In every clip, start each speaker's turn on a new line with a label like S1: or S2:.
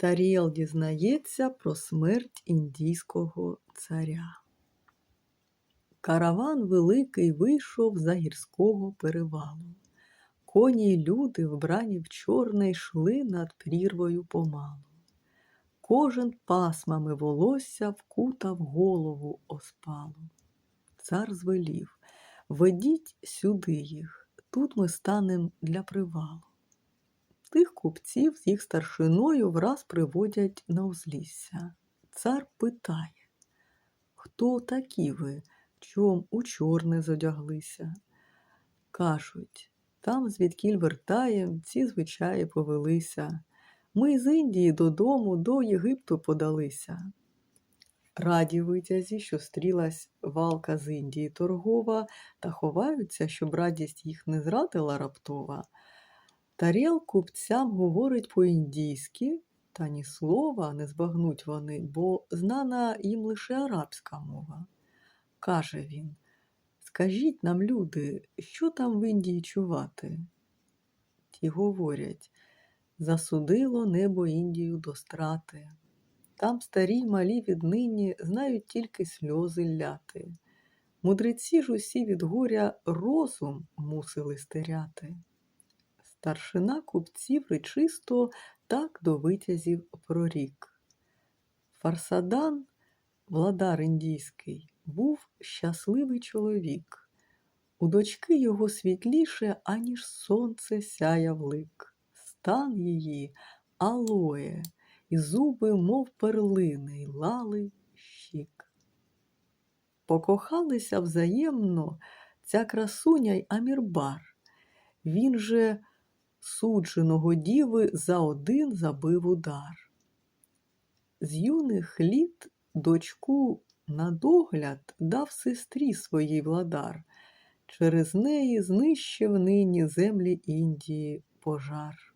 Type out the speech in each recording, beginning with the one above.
S1: Таріел дізнається про смерть індійського царя. Караван великий вийшов за гірського перевалу. Коні й люди, вбрані в чорне, йшли над прірвою помалу. Кожен пасмами волосся вкутав голову оспалу. Цар звелів Ведіть сюди їх, тут ми станем для привалу. Тих купців з їх старшиною враз приводять на узлісся. Цар питає, хто такі ви, чом у чорне зодяглися? Кажуть, там, звідкіль вертаєм, ці звичаї повелися. Ми з Індії додому до Єгипту подалися. Раді витязі, що стрілась валка з Індії торгова, та ховаються, щоб радість їх не зрадила раптова. Тарєл купцям говорить по-індійськи, та ні слова не збагнуть вони, бо знана їм лише арабська мова. Каже він, скажіть нам, люди, що там в Індії чувати? Ті говорять, засудило небо Індію до страти. Там старі й малі віднині знають тільки сльози ляти. Мудреці ж усі від горя розум мусили стеряти. Старшина купців речисто так до витязів прорік. Фарсадан, владар індійський, був щасливий чоловік. У дочки його світліше, аніж сонце сяяв лик. Стан її алоє, і зуби, мов перлини, й лали щік. Покохалися взаємно ця красуня й Амірбар. Він же судженого діви за один забив удар. З юних літ дочку на догляд дав сестрі своїй владар, через неї знищив нині землі Індії пожар.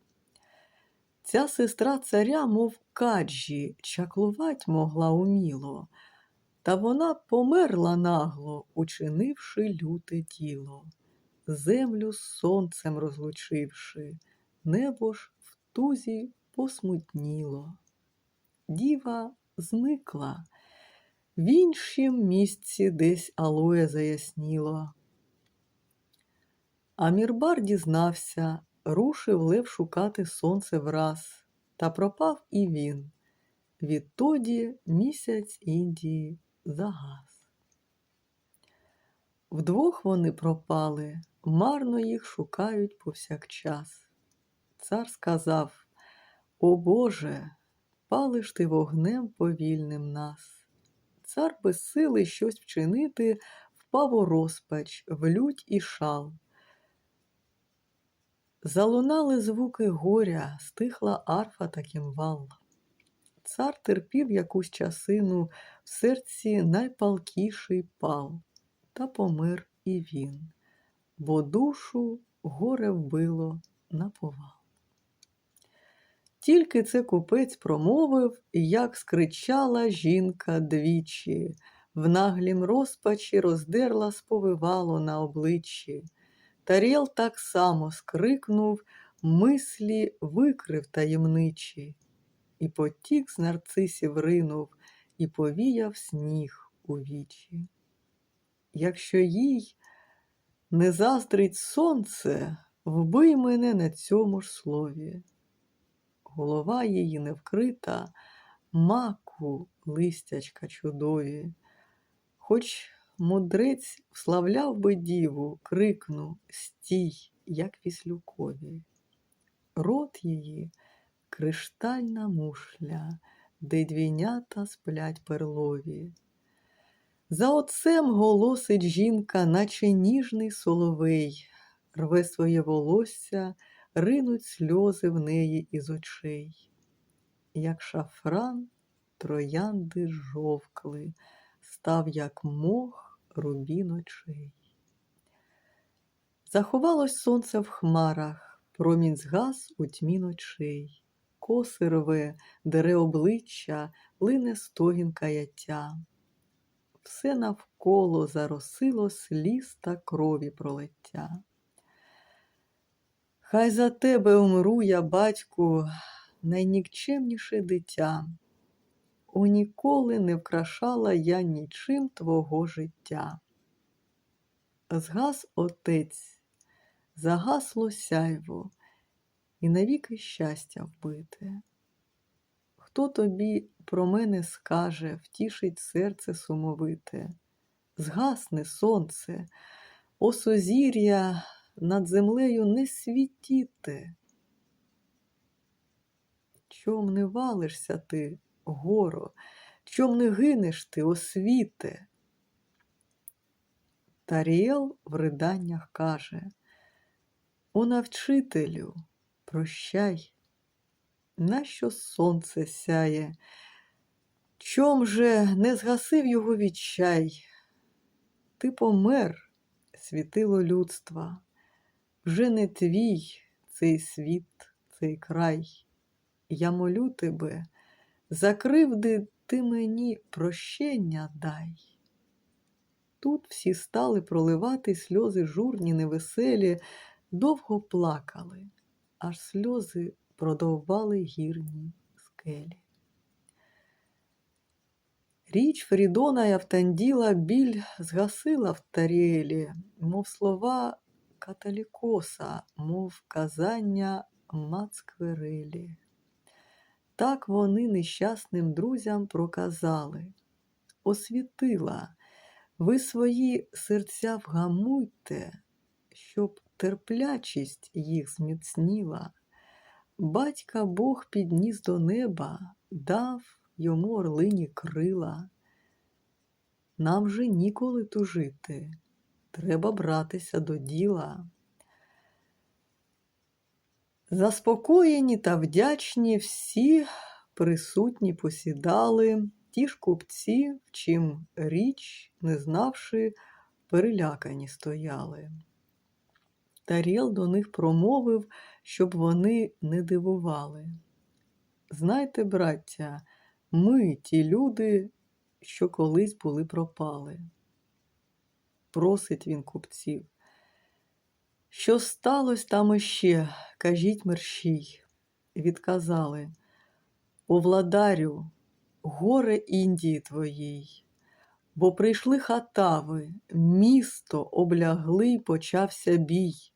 S1: Ця сестра царя, мов каджі, чаклувать могла уміло, та вона померла нагло, учинивши люте діло землю з сонцем розлучивши, небо ж в тузі посмутніло. Діва зникла, в іншім місці десь алоє заясніло. А Мірбар дізнався, рушив лев шукати сонце враз, та пропав і він. Відтоді місяць Індії загас. Вдвох вони пропали, марно їх шукають повсякчас. Цар сказав: О Боже, палиш ти вогнем повільним нас. Цар без сили щось вчинити, впав у розпач, в лють і шал. Залунали звуки горя, стихла арфа та кімвал. Цар терпів якусь часину, в серці найпалкіший пал, та помер і він бо душу горе вбило на повал. Тільки це купець промовив, як скричала жінка двічі, в наглім розпачі роздерла сповивало на обличчі. Тарєл так само скрикнув, мислі викрив таємничі, і потік з нарцисів ринув, і повіяв сніг у вічі. Якщо їй не заздрить сонце, вбий мене на цьому ж слові. Голова її не вкрита, маку листячка чудові. Хоч мудрець вславляв би діву, крикну стій, як віслюкові. Рот її криштальна мушля, де двійнята сплять перлові. За отцем голосить жінка, наче ніжний соловей, рве своє волосся, ринуть сльози в неї із очей. Як шафран троянди жовкли, став, як мох рубін очей. Заховалось сонце в хмарах, промінь згас у тьмі ночей, коси рве, дере обличчя, лине стогін каяття все навколо заросило сліз та крові пролиття. Хай за тебе умру я, батьку, найнікчемніше дитя. О, ніколи не вкрашала я нічим твого життя. Згас отець, загасло сяйво, і навіки щастя вбите. Хто тобі про мене скаже, втішить серце сумовите? Згасне сонце, о сузір'я над землею не світіте. Чом не валишся ти, горо, чом не гинеш ти, освіте? Таріел в риданнях каже: О навчителю, прощай, нащо сонце сяє? Чом же не згасив його відчай? Ти помер, світило людства, вже не твій цей світ, цей край. Я молю тебе, за кривди ти мені прощення дай. Тут всі стали проливати сльози журні, невеселі, довго плакали, аж сльози продовбали гірні скелі. Річ Фрідона й Автанділа біль згасила в таріелі, мов слова каталікоса, мов казання Мацкверелі. Так вони нещасним друзям проказали. Освітила, ви свої серця вгамуйте, щоб терплячість їх зміцніла. Батька Бог підніс до неба, дав йому орлині крила. Нам же ніколи тужити, треба братися до діла. Заспокоєні та вдячні всі присутні посідали, ті ж купці, в чим річ, не знавши, перелякані стояли. Таріел до них промовив, щоб вони не дивували. Знайте, браття, ми ті люди, що колись були пропали. Просить він купців. Що сталося там іще, кажіть мерщій. Відказали О владарю, горе Індії твоїй, бо прийшли хатави, місто облягли й почався бій.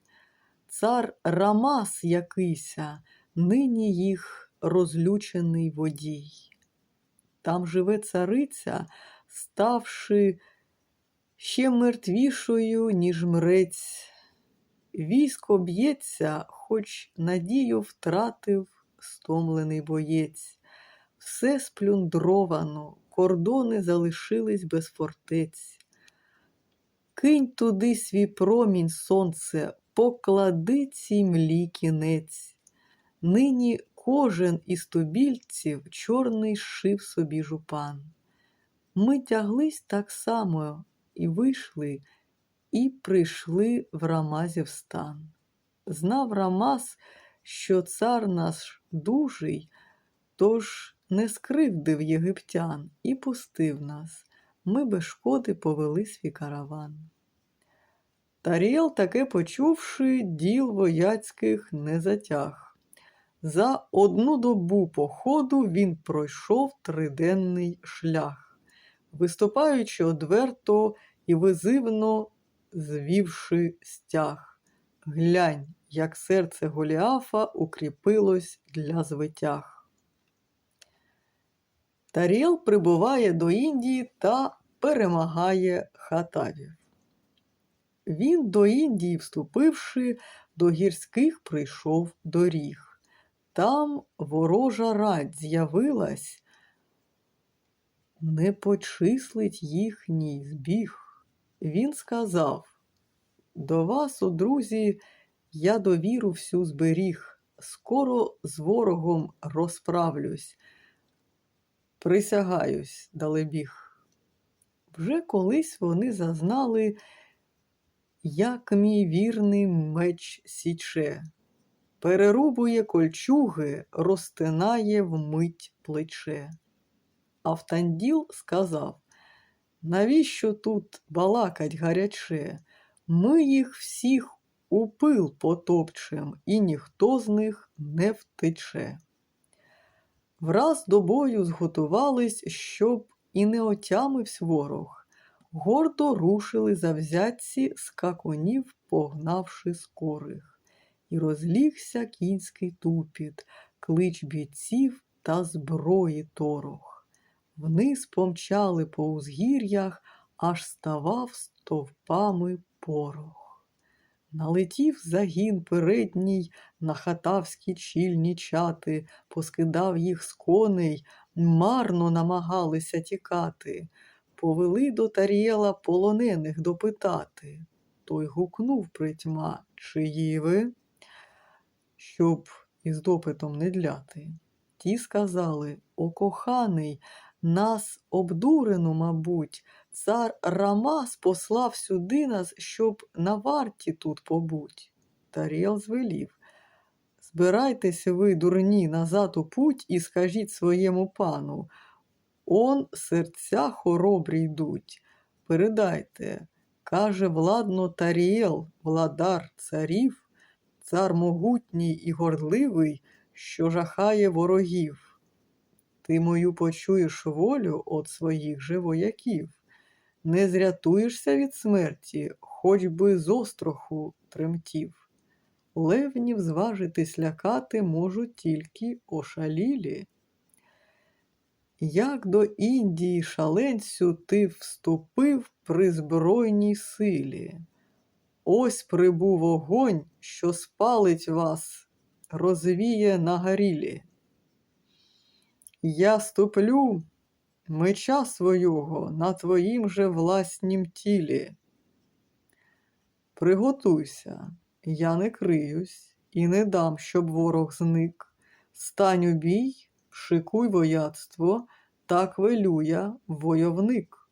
S1: Цар Рамас якийся, нині їх розлючений водій. Там живе цариця, ставши ще мертвішою, ніж мрець. Військо б'ється, хоч надію втратив стомлений боєць. Все сплюндровано, кордони залишились без фортець. Кинь туди свій промінь, сонце, поклади цій млі кінець. Нині кожен із тубільців чорний шив собі жупан. Ми тяглись так само і вийшли, і прийшли в Рамазів стан. Знав Рамаз, що цар наш дужий, тож не скривдив єгиптян і пустив нас. Ми без шкоди повели свій караван. Таріел, таке почувши, діл вояцьких не затяг. За одну добу походу він пройшов триденний шлях, виступаючи одверто і визивно звівши стяг. Глянь, як серце Голіафа укріпилось для звитяг. Таріел прибуває до Індії та перемагає хатавів. Він до Індії, вступивши, до гірських прийшов доріг. Там ворожа радь з'явилась, не почислить їхній збіг. Він сказав: До вас, о друзі, я довіру всю зберіг, скоро з ворогом розправлюсь. Присягаюсь, далебіг. Вже колись вони зазнали, як мій вірний меч січе, перерубує кольчуги, розтинає вмить плече. Автанділ сказав Навіщо тут балакать гаряче? Ми їх всіх у пил потопчем, і ніхто з них не втече. Враз до бою зготувались, щоб і не отямивсь ворог. Гордо рушили завзятці скакунів, погнавши скорих. І розлігся кінський тупіт, клич бійців та зброї торох. Вниз помчали по узгір'ях, аж ставав стовпами порох. Налетів загін передній на хатавські чільні чати, поскидав їх з коней, марно намагалися тікати. Повели до Тарієла полонених допитати. Той гукнув притьма, чиї ви, щоб із допитом не дляти. Ті сказали, о коханий, нас обдурено, мабуть, цар Рамас послав сюди нас, щоб на варті тут побуть. Таріел звелів. Збирайтеся ви, дурні, назад у путь і скажіть своєму пану. Он серця хоробрі йдуть. Передайте, каже владно Таріел, владар царів, цар могутній і гордливий, що жахає ворогів. Ти мою почуєш волю от своїх же вояків. Не зрятуєшся від смерті, хоч би з остроху тремтів. Левнів зважитись лякати можуть тільки ошалілі. Як до Індії шаленцю ти вступив при збройній силі? Ось прибув огонь, що спалить вас, розвіє на горілі. Я ступлю меча свого на твоїм же власнім тілі. Приготуйся, я не криюсь і не дам, щоб ворог зник. Стань у бій, шикуй вояцтво, так велю я войовник.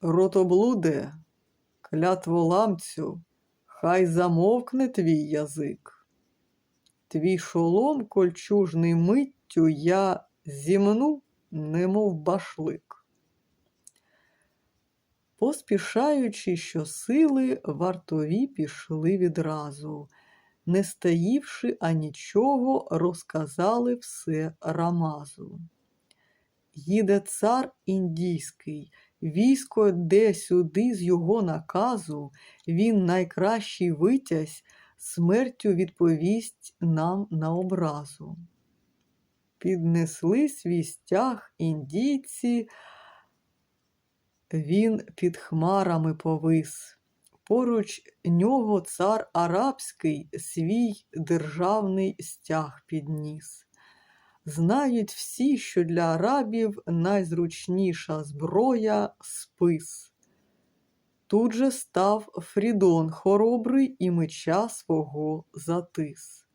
S1: Ротоблуде, клятволамцю, хай замовкне твій язик. Твій шолом кольчужний миттю я зімну, немов башлик. Поспішаючи щосили, вартові пішли відразу, не стаївши анічого, розказали все Рамазу. Їде цар індійський, військо де сюди з його наказу, він найкращий витязь, смертю відповість нам на образу. Піднесли свій стяг індійці, він під хмарами повис. Поруч нього цар арабський свій державний стяг підніс. Знають всі, що для арабів найзручніша зброя спис. Тут же став Фрідон хоробрий і меча свого затис.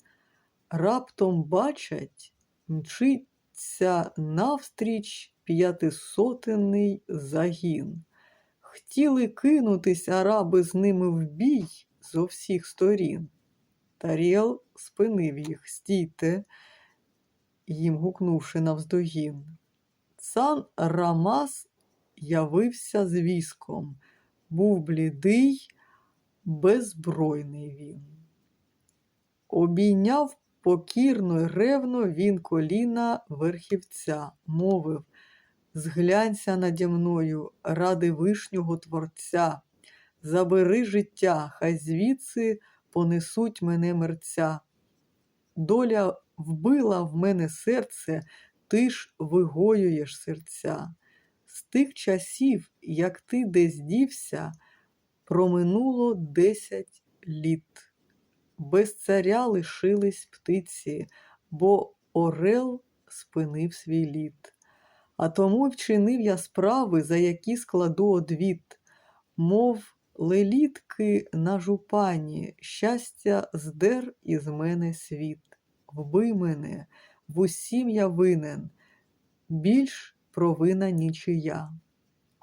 S1: Раптом бачать, мчиться навстріч п'ятисотенний загін. Хотіли кинутись араби з ними в бій зо всіх сторін. Таріел спинив їх, стійте, їм гукнувши навздогін. Цан Рамас явився з військом, був блідий, беззбройний він. Обійняв покірно й ревно він коліна верхівця, мовив Зглянься наді мною, ради вишнього Творця, забери життя, хай звідси понесуть мене мерця. Доля вбила в мене серце, ти ж вигоюєш серця. З тих часів, як ти десь дівся, проминуло десять літ. Без царя лишились птиці, бо орел спинив свій літ. А тому вчинив я справи, за які складу одвіт, мов лелітки на жупані, щастя здер із мене світ. Вбий мене, в усім я винен, більш провина нічия.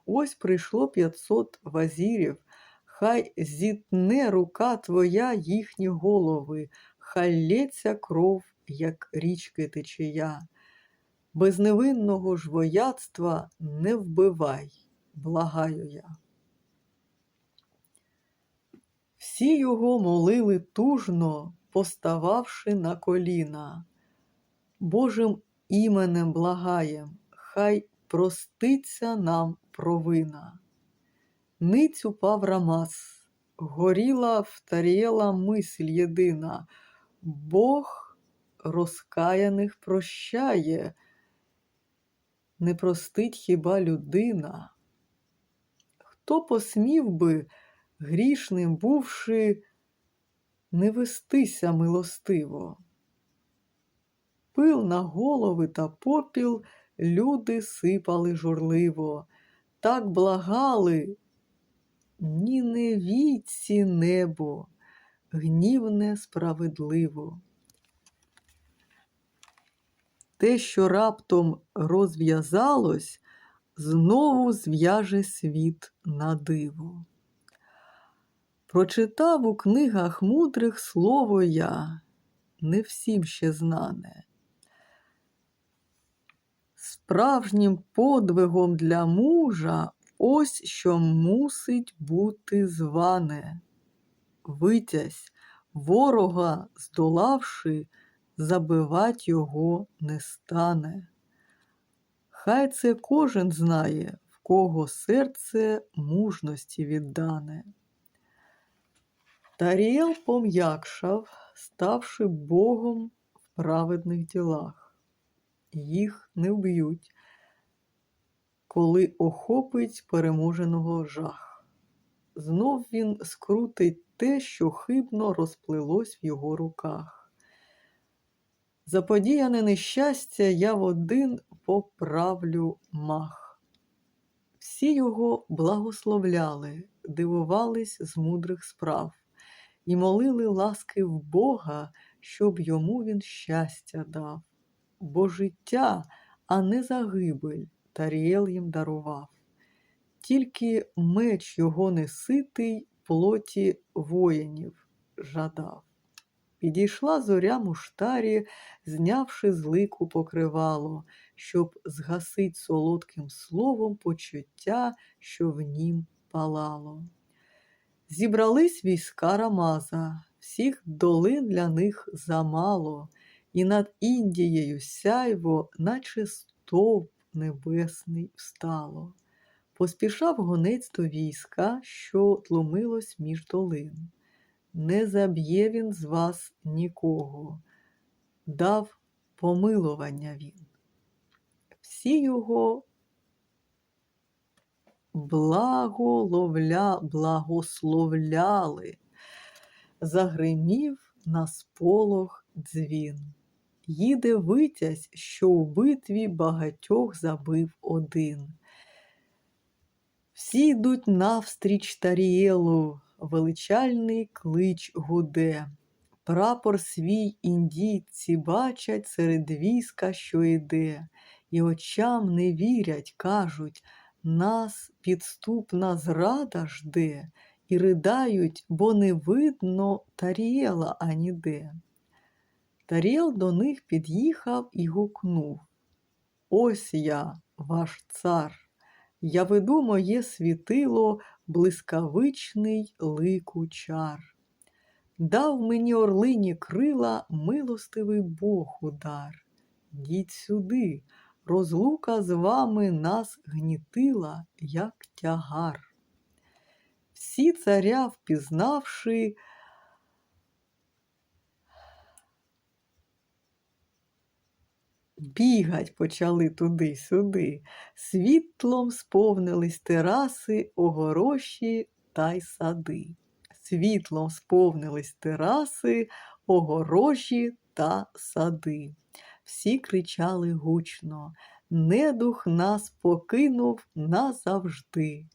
S1: Ось прийшло п'ятсот вазірів, хай зітне рука твоя їхні голови, хай лється кров, як річки течія. Безневинного ж вояцтва не вбивай, благаю я. Всі його молили тужно, постававши на коліна. Божим іменем благаєм, хай проститься нам провина. Ниць упав Рамас, горіла втаріла мисль єдина. Бог розкаяних прощає, не простить хіба людина. Хто посмів би, грішним бувши, не вестися милостиво? Пил на голови та попіл люди сипали журливо, так благали, ні не віці небо, гнівне справедливо. Те, що раптом розв'язалось, знову зв'яже світ на диво. Прочитав у книгах мудрих слово я, не всім ще знане. Справжнім подвигом для мужа ось що мусить бути зване. Витязь, ворога здолавши, забивать його не стане. Хай це кожен знає, в кого серце мужності віддане. Таріел пом'якшав, ставши Богом в праведних ділах. Їх не вб'ють, коли охопить переможеного жах. Знов він скрутить те, що хибно розплилось в його руках. Заподіяне нещастя я в один поправлю мах. Всі його благословляли, дивувались з мудрих справ і молили ласки в Бога, щоб йому він щастя дав. Бо життя, а не загибель, Таріел їм дарував. Тільки меч його неситий плоті воїнів жадав. Підійшла зоря муштарі, знявши з лику покривало, щоб згасить солодким словом почуття, що в нім палало. Зібрались війська Рамаза, всіх долин для них замало, і над Індією сяйво, наче стовп небесний встало. Поспішав гонець до війська, що тлумилось між долин. Не заб'є він з вас нікого, дав помилування він. Всі його благоловля, благословляли, загримів на сполох дзвін. Їде витязь, що у битві багатьох забив один. Всі йдуть навстріч Тарієлу, величальний клич гуде. Прапор свій індійці бачать серед війська, що йде, і очам не вірять, кажуть, нас підступна зрада жде, і riдають, бо не видно Тарієла аніде. Таріел до них під'їхав і гукнув Ось я, ваш цар. Я веду моє світило, блискавичний лику чар. Дав мені орлині крила милостивий Бог удар. Діть сюди, розлука з вами нас гнітила, як тягар. Всі царя впізнавши, Бігать почали туди-сюди, світлом сповнились тераси, огороші та й сади. Світлом сповнились тераси, огорожі та сади. Всі кричали гучно Недух нас покинув назавжди.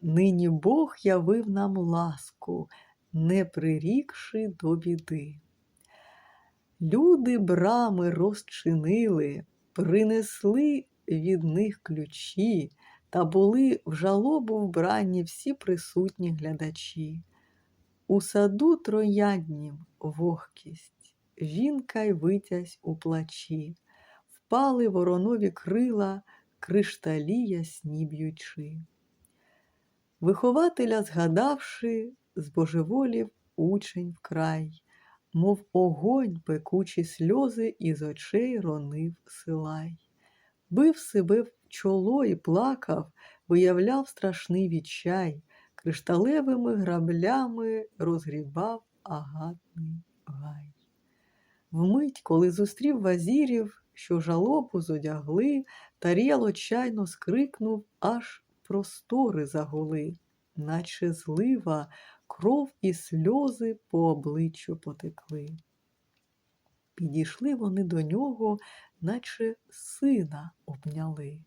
S1: Нині Бог явив нам ласку, не прирікши до біди. Люди брами розчинили, принесли від них ключі, та були в жалобу вбрані всі присутні глядачі. У саду трояднім вогкість, жінка й витязь у плачі, впали воронові крила, кришталі ясні б'ючи. Вихователя згадавши, збожеволів учень вкрай мов огонь пекучі сльози із очей ронив силай. Бив себе в чоло і плакав, виявляв страшний відчай, кришталевими граблями розгрібав агатний гай. Вмить, коли зустрів вазірів, що жалобу зодягли, Таріал отчайно скрикнув, аж простори загули, наче злива, кров і сльози по обличчю потекли. Підійшли вони до нього, наче сина обняли.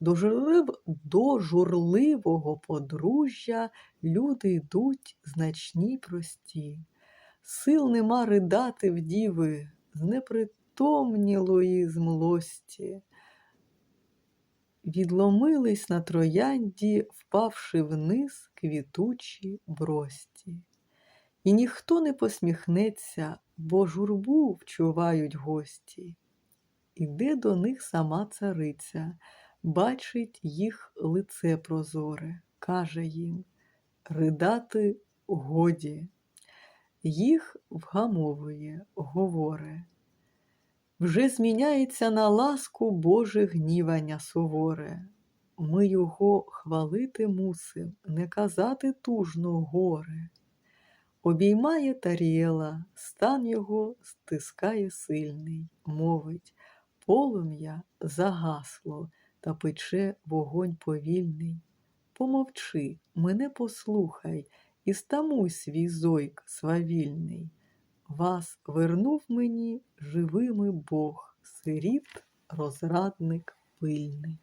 S1: До, журлив... до журливого подружжя люди йдуть значні прості. Сил нема ридати в діви, знепритомнілої змлості. Відломились на троянді, впавши вниз квітучі брості. І ніхто не посміхнеться, бо журбу вчувають гості. Іде до них сама цариця, бачить їх лице прозоре, каже їм ридати годі. Їх вгамовує, говоре. Вже зміняється на ласку Боже гнівання суворе. Ми його хвалити мусим, не казати тужно горе. Обіймає Таріела, стан його стискає сильний, мовить полум'я загасло та пече вогонь повільний. Помовчи, мене послухай і стамуй свій зойк свавільний. Вас вернув мені живими Бог, сиріт, розрадник пильний.